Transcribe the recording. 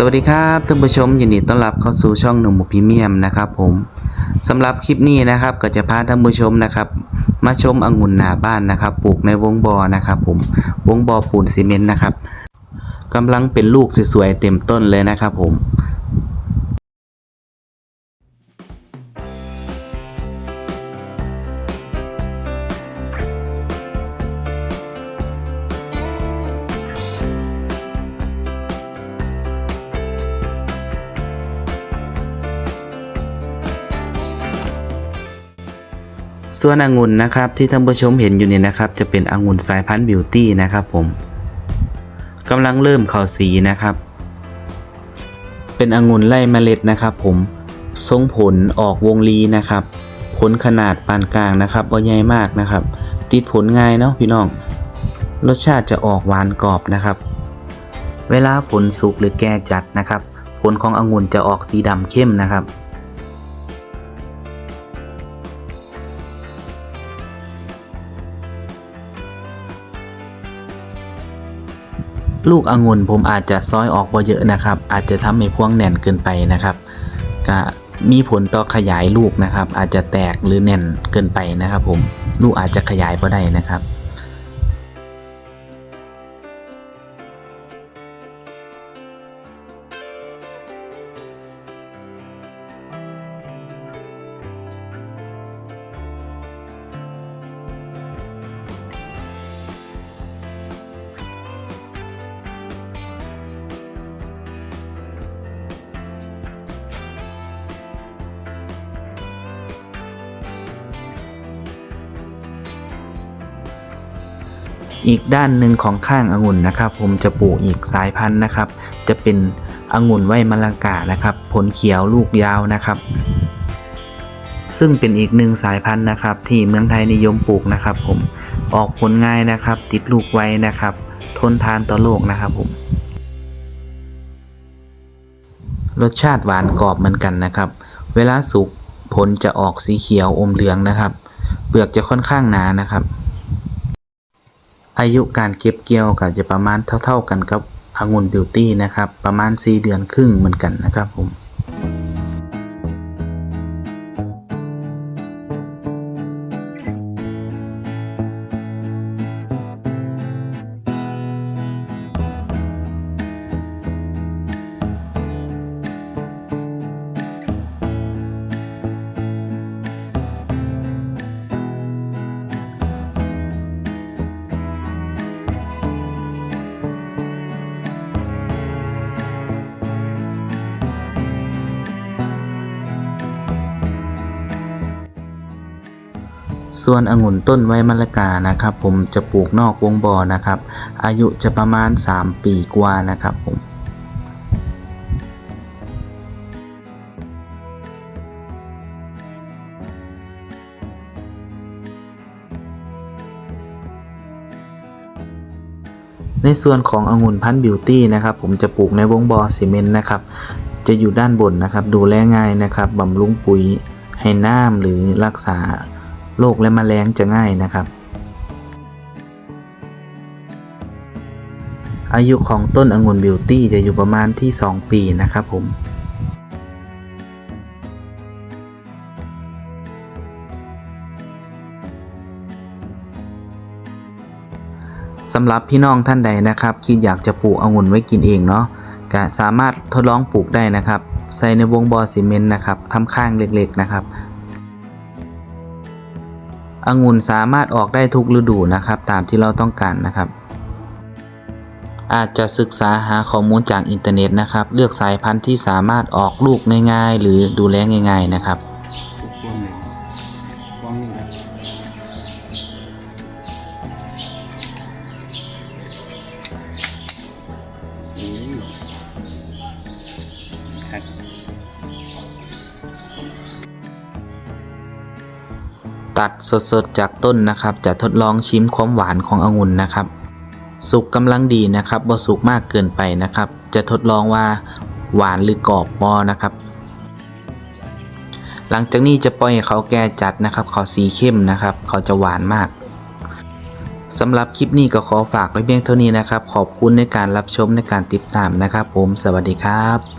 สวัสดีครับท่านผู้ชมยินดีต้อนรับเข้าสู่ช่องหนุ่มพรีเมียมนะครับผมสำหรับคลิปนี้นะครับก็จะพาท่านผู้ชมนะครับ มาชมองุ่นหนาบ้านนะครับ ปลูกในวงบอนะครับผมวงบอปูนซีเมนต์นะครับกำลังเป็นลูกสวยๆเต็มต้นเลยนะครับผม ส่วนองุ่นนะครับที่ท่านผู้ชมเห็นอยู่เนี่ยนะครับ จะเป็นองุ่นสายพันธุ์บิวตี้นะครับผมกำลังเริ่มเข้าสีนะครับ เป็นองุ่นไล่เมล็ดนะครับ ผมทรงผลออกวงลีนะครับ ผลขนาดปานกลางนะครับบ่ใหญ่มากนะครับ ติดผลง่ายเนาะพี่น้อง รสชาติจะออกหวานกรอบนะครับ เวลาผลสุกหรือแก่จัดนะครับ ผลขององุ่นจะออกสีดำเข้มนะครับ ลูกองุ่นผมอาจจะซอยออกบ่เยอะนะครับ อาจจะทำให้พวงแน่นเกินไปนะครับก็มีผลต่อขยายลูกนะครับ อาจจะแตกหรือแน่นเกินไปนะครับ ผมลูกอาจจะขยายบ่ได้นะครับ อีกด้านหนึ่งของข้างองุ่นนะครับ ผมจะปลูกอีกสายพันธุ์นะครับ จะเป็นองุ่นไว้มะละกานะครับ ผลเขียวลูกยาวนะครับ ซึ่งเป็นอีกหนึ่งสายพันธุ์นะครับ ที่เมืองไทยนิยมปลูกนะครับ ผมออกผลง่ายนะครับ ติดลูกไว้นะครับ ทนทานต่อโลกนะครับผมรสชาติหวานกรอบเหมือนกันนะครับ เวลาสุกผลจะออกสีเขียวอมเหลืองนะครับ เปลือกจะค่อนข้างหนานะครับ อายุการเก็บเกี่ยวก็จะประมาณเท่าๆกันกับองุ่นบิวตี้นะครับ ประมาณ 4 เดือนครึ่งเหมือนกันนะครับผม ส่วนองุ่นต้นไว้มะละกานะครับ ผมจะปลูกนอกวงบ่อนะครับ อายุจะประมาณ 3 ปีกว่านะครับผมในส่วนขององุ่นพันธุ์บิวตี้นะครับผมจะปลูกในวงบ่อซีเมนต์นะครับ จะอยู่ด้านบนนะครับ ดูแลง่ายนะครับบำรุงปุ๋ยให้น้ำหรือรักษา โรคและมแมลงจะง่ายนะครับ อายุของต้นองุ่นบิวตี้จะอยู่ประมาณที่ 2 ปีนะครับผมสำหรับพี่น้องท่านใดนะครับคิดอยากจะปลูกองุ่นไว้กินเองเนาะก็สามารถทดลองปลูกได้นะครับ ใส่ในวงบอซีเมนต์นะครับทำข้างเล็กๆนะครับ องุ่นสามารถออกได้ทุกฤดูนะครับ ตามที่เราต้องการนะครับ อาจจะศึกษาหาข้อมูลจากอินเทอร์เน็ตนะครับ เลือกสายพันธุ์ที่สามารถออกลูกง่าย ๆ หรือดูแลง่าย ๆนะครับครับ ตัดสดๆจากต้นนะครับ จะทดลองชิมความหวานขององุ่นนะครับ สุกกำลังดีนะครับบ่สุกมากเกินไปนะครับ จะทดลองว่าหวานหรือกรอบบอนะครับ หลังจากนี้จะปล่อยให้เขาแก่จัดนะครับ เขาสีเข้มนะครับ เขาจะหวานมากสำหรับคลิปนี้ก็ขอฝากไว้เพียงเท่านี้นะครับ ขอบคุณในการรับชมในการติดตามนะครับ ผม สวัสดีครับ